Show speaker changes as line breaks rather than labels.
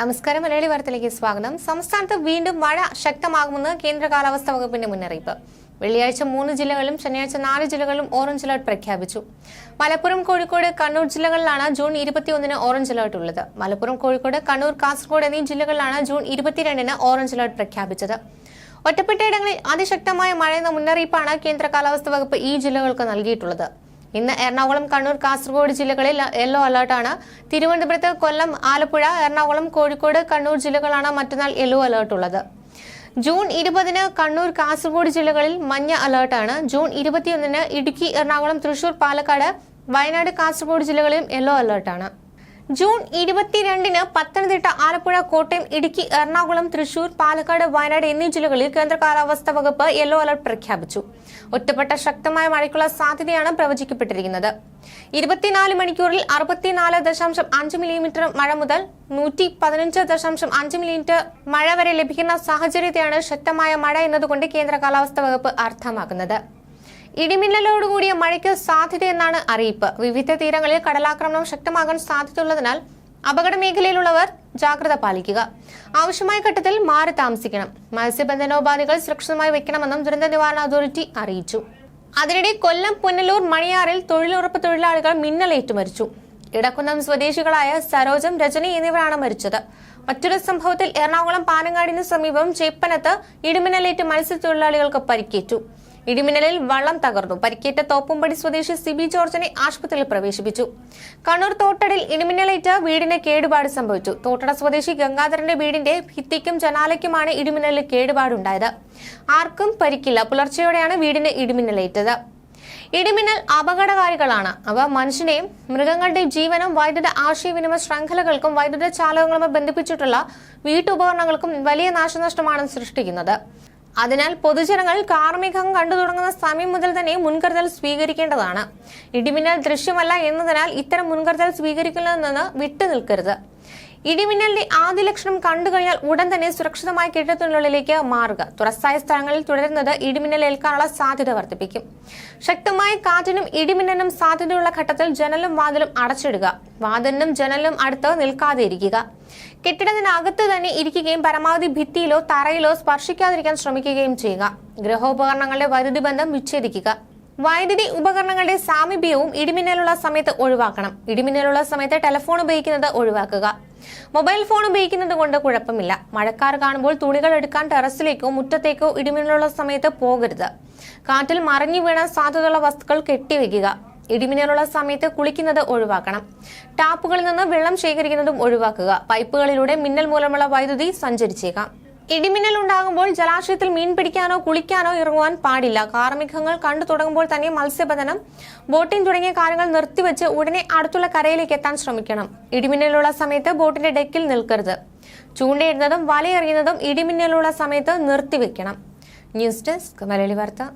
നമസ്കാരം മലയാളി വാർത്തയിലേക്ക് സ്വാഗതം സംസ്ഥാനത്ത് വീണ്ടും മഴ ശക്തമാകുമെന്ന് കേന്ദ്ര കാലാവസ്ഥാ വകുപ്പിന്റെ മുന്നറിയിപ്പ് വെള്ളിയാഴ്ച മൂന്ന് ജില്ലകളും ശനിയാഴ്ച നാല് ജില്ലകളും ഓറഞ്ച് അലർട്ട് പ്രഖ്യാപിച്ചു മലപ്പുറം കോഴിക്കോട് കണ്ണൂർ ജില്ലകളിലാണ് ജൂൺ ഇരുപത്തിയൊന്നിന് ഓറഞ്ച് അലർട്ട് ഉള്ളത് മലപ്പുറം കോഴിക്കോട് കണ്ണൂർ കാസർഗോഡ് എന്നീ ജില്ലകളിലാണ് ജൂൺ ഇരുപത്തിരണ്ടിന് ഓറഞ്ച് അലർട്ട് പ്രഖ്യാപിച്ചത് ഒറ്റപ്പെട്ടയിടങ്ങളിൽ അതിശക്തമായ മഴയെന്ന മുന്നറിയിപ്പാണ് കേന്ദ്ര കാലാവസ്ഥാ വകുപ്പ് ഈ ജില്ലകൾക്ക് നൽകിയിട്ടുള്ളത് ഇന്ന് എറണാകുളം കണ്ണൂർ കാസർഗോഡ് ജില്ലകളിൽ യെല്ലോ അലേർട്ടാണ് തിരുവനന്തപുരത്ത് കൊല്ലം ആലപ്പുഴ എറണാകുളം കോഴിക്കോട് കണ്ണൂർ ജില്ലകളാണ് മറ്റന്നാൾ യെല്ലോ അലേർട്ട് ഉള്ളത് ജൂൺ ഇരുപതിന് കണ്ണൂർ കാസർഗോഡ് ജില്ലകളിൽ മഞ്ഞ അലേർട്ടാണ് ജൂൺ ഇരുപത്തിയൊന്നിന് ഇടുക്കി എറണാകുളം തൃശൂർ പാലക്കാട് വയനാട് കാസർഗോഡ് ജില്ലകളിലും യെല്ലോ അലേർട്ടാണ് ജൂൺ ഇരുപത്തിരണ്ടിന് പത്തനംതിട്ട ആലപ്പുഴ കോട്ടയം ഇടുക്കി എറണാകുളം തൃശൂർ പാലക്കാട് വയനാട് എന്നീ ജില്ലകളിൽ കേന്ദ്ര കാലാവസ്ഥാ വകുപ്പ് യെല്ലോ അലർട്ട് പ്രഖ്യാപിച്ചു ഒറ്റപ്പെട്ട ശക്തമായ മഴയ്ക്കുള്ള സാധ്യതയാണ് പ്രവചിക്കപ്പെട്ടിരിക്കുന്നത് ഇരുപത്തിനാല് മണിക്കൂറിൽ അറുപത്തിനാല് ദശാംശം അഞ്ച് മില്ലിമീറ്റർ മഴ മുതൽ നൂറ്റി പതിനഞ്ച് ദശാംശം അഞ്ച് മില്ലിമീറ്റർ മഴ വരെ ലഭിക്കുന്ന സാഹചര്യത്തെയാണ് ശക്തമായ മഴ എന്നതുകൊണ്ട് കേന്ദ്ര കാലാവസ്ഥാ വകുപ്പ് അർത്ഥമാക്കുന്നത് ഇടിമിന്നലോടുകൂടിയ മഴയ്ക്ക് സാധ്യതയെന്നാണ് അറിയിപ്പ് വിവിധ തീരങ്ങളിൽ കടലാക്രമണം ശക്തമാകാൻ സാധ്യതയുള്ളതിനാൽ അപകട മേഖലയിലുള്ളവർ ജാഗ്രത പാലിക്കുക ആവശ്യമായ ഘട്ടത്തിൽ മാറി താമസിക്കണം മത്സ്യബന്ധനോപാധികൾ സുരക്ഷിതമായി വെക്കണമെന്നും ദുരന്ത നിവാരണ അതോറിറ്റി അറിയിച്ചു അതിനിടെ കൊല്ലം പുന്നലൂർ മണിയാറിൽ തൊഴിലുറപ്പ് തൊഴിലാളികൾ മിന്നലേറ്റു മരിച്ചു ഇടക്കുന്നം സ്വദേശികളായ സരോജം രജനി എന്നിവരാണ് മരിച്ചത് മറ്റൊരു സംഭവത്തിൽ എറണാകുളം പാനങ്ങാടിന് സമീപം ചേപ്പനത്ത് ഇടിമിന്നലേറ്റ് മത്സ്യത്തൊഴിലാളികൾക്ക് പരിക്കേറ്റു ഇടിമിന്നലിൽ വള്ളം തകർന്നു പരിക്കേറ്റ തോപ്പുംപടി സ്വദേശി സിബി ജോർജിനെ ആശുപത്രിയിൽ പ്രവേശിപ്പിച്ചു കണ്ണൂർ തോട്ടടിൽ ഇടിമിന്നലേറ്റ വീടിന് കേടുപാട് സംഭവിച്ചു തോട്ടട സ്വദേശി ഗംഗാധരന്റെ വീടിന്റെ ഭിത്തിക്കും ജനാലയ്ക്കുമാണ് ഇടിമിന്നലിൽ കേടുപാടുണ്ടായത് ആർക്കും പരിക്കില്ല പുലർച്ചെയോടെയാണ് വീടിന് ഇടിമിന്നലേറ്റത് ഇടിമിന്നൽ അപകടകാരികളാണ് അവ മനുഷ്യനെയും മൃഗങ്ങളുടെയും ജീവനും വൈദ്യുത ആശയവിനിമയ ശൃംഖലകൾക്കും വൈദ്യുത ചാലകങ്ങളുമായി ബന്ധിപ്പിച്ചിട്ടുള്ള വീട്ടുപകരണങ്ങൾക്കും വലിയ നാശനഷ്ടമാണ് സൃഷ്ടിക്കുന്നത് അതിനാൽ പൊതുജനങ്ങൾ കാർമ്മികം കണ്ടു തുടങ്ങുന്ന സമയം മുതൽ തന്നെ മുൻകരുതൽ സ്വീകരിക്കേണ്ടതാണ് ഇടിമിന്നൽ ദൃശ്യമല്ല എന്നതിനാൽ ഇത്തരം മുൻകരുതൽ സ്വീകരിക്കുന്നതിൽ നിന്ന് വിട്ടുനിൽക്കരുത് ഇടിമിന്നലിന്റെ ആദ്യ ലക്ഷണം കണ്ടു കഴിഞ്ഞാൽ ഉടൻ തന്നെ സുരക്ഷിതമായ കെട്ടിടത്തിനുള്ളിലേക്ക് മാറുക തുറസായ സ്ഥലങ്ങളിൽ തുടരുന്നത് ഇടിമിന്നൽ ഏൽക്കാനുള്ള സാധ്യത വർദ്ധിപ്പിക്കും ശക്തമായ കാറ്റിനും ഇടിമിന്നലിനും സാധ്യതയുള്ള ഘട്ടത്തിൽ ജനലും വാതിലും അടച്ചിടുക വാതിലിനും ജനലിനും അടുത്ത് നിൽക്കാതെ ഇരിക്കുക കെട്ടിടത്തിനകത്ത് തന്നെ ഇരിക്കുകയും പരമാവധി ഭിത്തിയിലോ തറയിലോ സ്പർശിക്കാതിരിക്കാൻ ശ്രമിക്കുകയും ചെയ്യുക ഗൃഹോപകരണങ്ങളുടെ വൈദ്യുതി ബന്ധം വിച്ഛേദിക്കുക വൈദ്യുതി ഉപകരണങ്ങളുടെ സാമീപ്യവും ഇടിമിന്നലുള്ള സമയത്ത് ഒഴിവാക്കണം ഇടിമിന്നലുള്ള സമയത്ത് ടെലഫോൺ ഉപയോഗിക്കുന്നത് ഒഴിവാക്കുക മൊബൈൽ ഫോൺ ഉപയോഗിക്കുന്നത് കൊണ്ട് കുഴപ്പമില്ല മഴക്കാർ കാണുമ്പോൾ തുണികൾ എടുക്കാൻ ടെറസിലേക്കോ മുറ്റത്തേക്കോ ഇടിമിന്നലുള്ള സമയത്ത് പോകരുത് കാറ്റിൽ മറിഞ്ഞു വീണാൻ സാധ്യതയുള്ള വസ്തുക്കൾ കെട്ടിവെക്കുക ഇടിമിന്നലുള്ള സമയത്ത് കുളിക്കുന്നത് ഒഴിവാക്കണം ടാപ്പുകളിൽ നിന്ന് വെള്ളം ശേഖരിക്കുന്നതും ഒഴിവാക്കുക പൈപ്പുകളിലൂടെ മിന്നൽ മൂലമുള്ള വൈദ്യുതി സഞ്ചരിച്ചേക്കാം ഇടിമിന്നൽ ഉണ്ടാകുമ്പോൾ ജലാശയത്തിൽ മീൻ പിടിക്കാനോ കുളിക്കാനോ ഇറങ്ങുവാൻ പാടില്ല കാർമികങ്ങൾ കണ്ടു തുടങ്ങുമ്പോൾ തന്നെ മത്സ്യബന്ധനം ബോട്ടിംഗ് തുടങ്ങിയ കാര്യങ്ങൾ നിർത്തിവെച്ച് ഉടനെ അടുത്തുള്ള കരയിലേക്ക് എത്താൻ ശ്രമിക്കണം ഇടിമിന്നലുള്ള സമയത്ത് ബോട്ടിന്റെ ഡെക്കിൽ നിൽക്കരുത് ചൂണ്ടയിടുന്നതും വലയെറിയുന്നതും ഇടിമിന്നലുള്ള സമയത്ത് നിർത്തിവെക്കണം ന്യൂസ് ഡെസ്ക് മലയാളി വാർത്ത